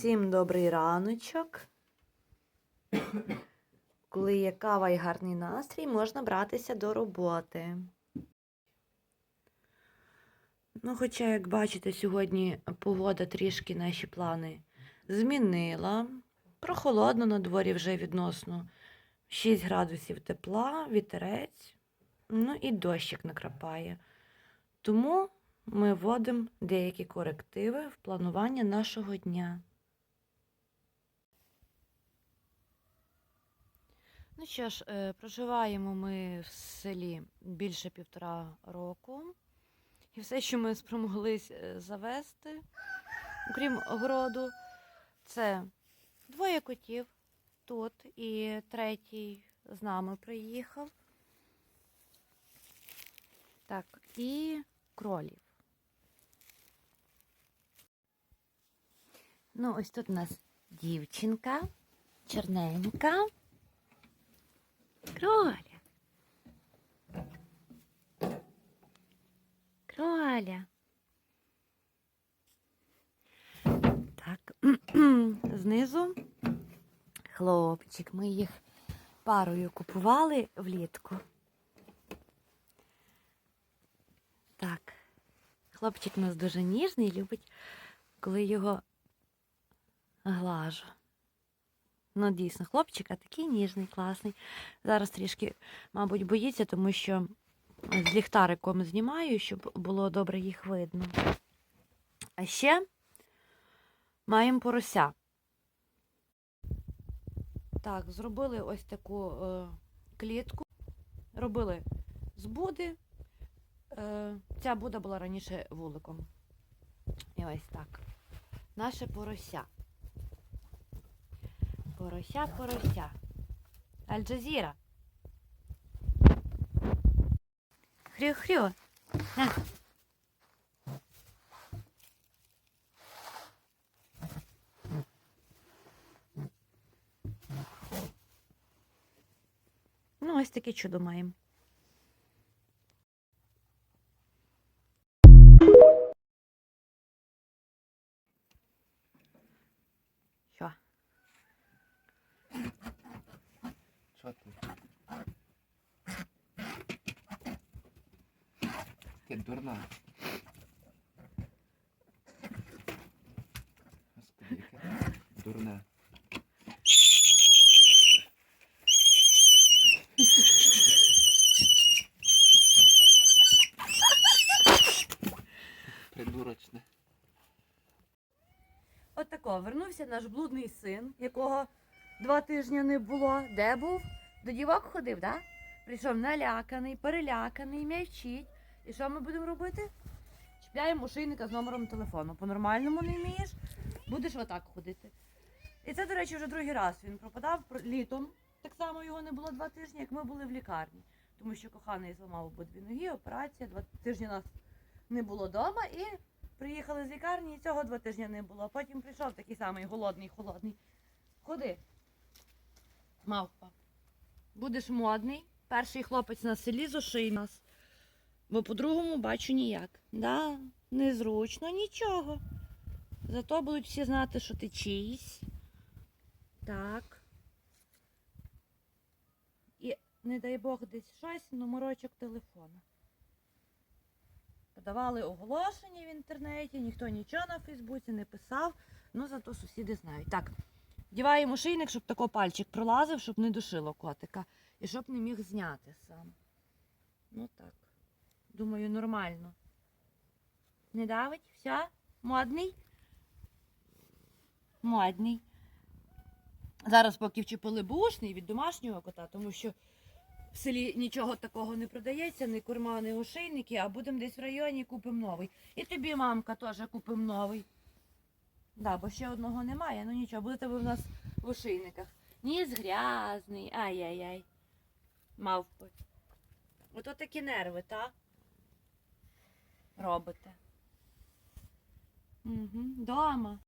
Всім добрий раночок. Коли є кава і гарний настрій, можна братися до роботи. Ну, хоча, як бачите, сьогодні погода трішки наші плани змінила. Прохолодно на дворі вже відносно 6 градусів тепла, вітерець, ну і дощик накрапає. Тому ми вводимо деякі корективи в планування нашого дня. Ну що ж, е, проживаємо ми в селі більше півтора року. І все, що ми спромоглись е, завести, окрім городу, це двоє котів тут, і третій з нами приїхав. Так, і кролів. Ну, ось тут у нас дівчинка, чорненька. Кроля. Кроля. Так, знизу хлопчик. Ми їх парою купували влітку. Так, хлопчик у нас дуже ніжний, любить, коли його глажу. Ну, дійсно, хлопчик, а такий ніжний, класний. Зараз трішки, мабуть, боїться, тому що з ліхтариком знімаю, щоб було добре їх видно. А ще маємо порося. Так, зробили ось таку е, клітку. Робили з буди. Е, ця буда була раніше вуликом. І ось так. Наше порося. Порося, порося. Аль-Джазіра. Хрю-хрю. Ну, ось таке чудо маємо. Що ти? Ти дурна. Господи, яке дурне. Придурочне. Отако, вернувся наш блудний син, якого два тижні не було. Де був? До дівок ходив, да? Прийшов наляканий, переляканий, м'явчить. І що ми будемо робити? Чіпляємо ошейника з номером телефону. По-нормальному не вмієш, будеш отак ходити. І це, до речі, вже другий раз він пропадав літом. Так само його не було два тижні, як ми були в лікарні. Тому що коханий зламав обидві ноги, операція, два тижні нас не було вдома і Приїхали з лікарні, і цього два тижні не було. Потім прийшов такий самий голодний, холодний. Ходи. Мавпа. Будеш модний. Перший хлопець на селі зоший нас. Бо по-другому бачу ніяк. Да, незручно, нічого. Зато будуть всі знати, що ти чийсь. Так. І не дай Бог десь щось, номерочок телефона. Подавали оголошення в інтернеті, ніхто нічого на Фейсбуці не писав, ну зато сусіди знають. Так, вдіваємо шийник, щоб тако пальчик пролазив, щоб не душило котика. І щоб не міг зняти сам. Ну так. Думаю, нормально. Не давить? Все? Модний? Модний. Зараз поки вчепили бушний від домашнього кота, тому що в селі нічого такого не продається, ні курма, ні ошейники, а будемо десь в районі купимо новий. І тобі, мамка, теж купимо новий. Да, бо ще одного немає, ну нічого, будете ви в нас в ошейниках. Ніс грязний, ай-яй-яй. Мавпи. Ото такі нерви, та? Робите. Угу. Дома.